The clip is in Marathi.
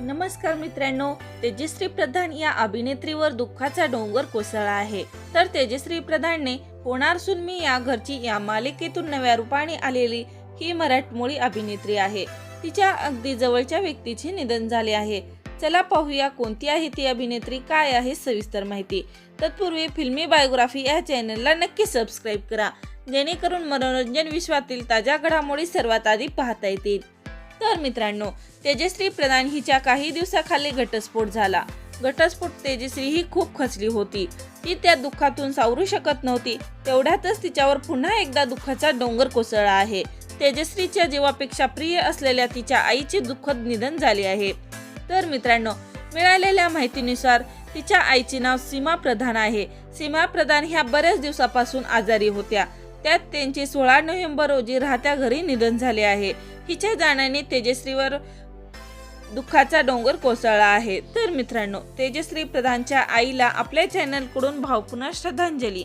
नमस्कार मित्रांनो तेजश्री प्रधान या अभिनेत्रीवर दुःखाचा डोंगर कोसळला आहे. तर तेजश्री प्रधानने होणार सुन मी या घरची या मालिकेतून नव्या रूपाने आलेली ही मराठमोळी अभिनेत्री आहे. तिच्या अगदी जवळच्या व्यक्तीचे निधन झाले आहे. चला पाहूया कोणती आहे ती अभिनेत्री काय आहे सविस्तर माहिती. तत्पूर्वी फिल्मी बायोग्राफी या चॅनलला नक्की सबस्क्राईब करा. जेणेकरून मनोरंजन विश्वातील ताज्या घडामोडी सर्वात आधी पाहता येतील. तर मित्रांनो तेजश्री प्रधान हिच्या काही दिवसाखाली घटस्फोट झाला. घटस्फोट तेजश्री ही खूप खचली होती. ती त्या दुःखातून सावरू शकत नव्हती. तेवढ्यातच तिच्यावर पुन्हा एकदा दुःखाचा डोंगर कोसळला आहे. तेजश्रीच्या जीवापेक्षा प्रिय असलेल्या तिच्या आईचे दुःखद निधन झाले आहे. तर मित्रांनो मिळालेल्या माहितीनुसार तिच्या आईचे नाव सीमा प्रधान आहे. सीमा प्रधान ह्या बऱ्याच दिवसापासून आजारी होत्या. त्यात त्यांचे सोळा नोव्हेंबर रोजी राहत्या घरी निधन झाले आहे. हिच्या जाण्याने तेजश्रीवर दुःखाचा डोंगर कोसळला आहे. तर मित्रांनो तेजश्री प्रधानच्या आईला आपल्या चॅनलकडून भावपूर्ण श्रद्धांजली.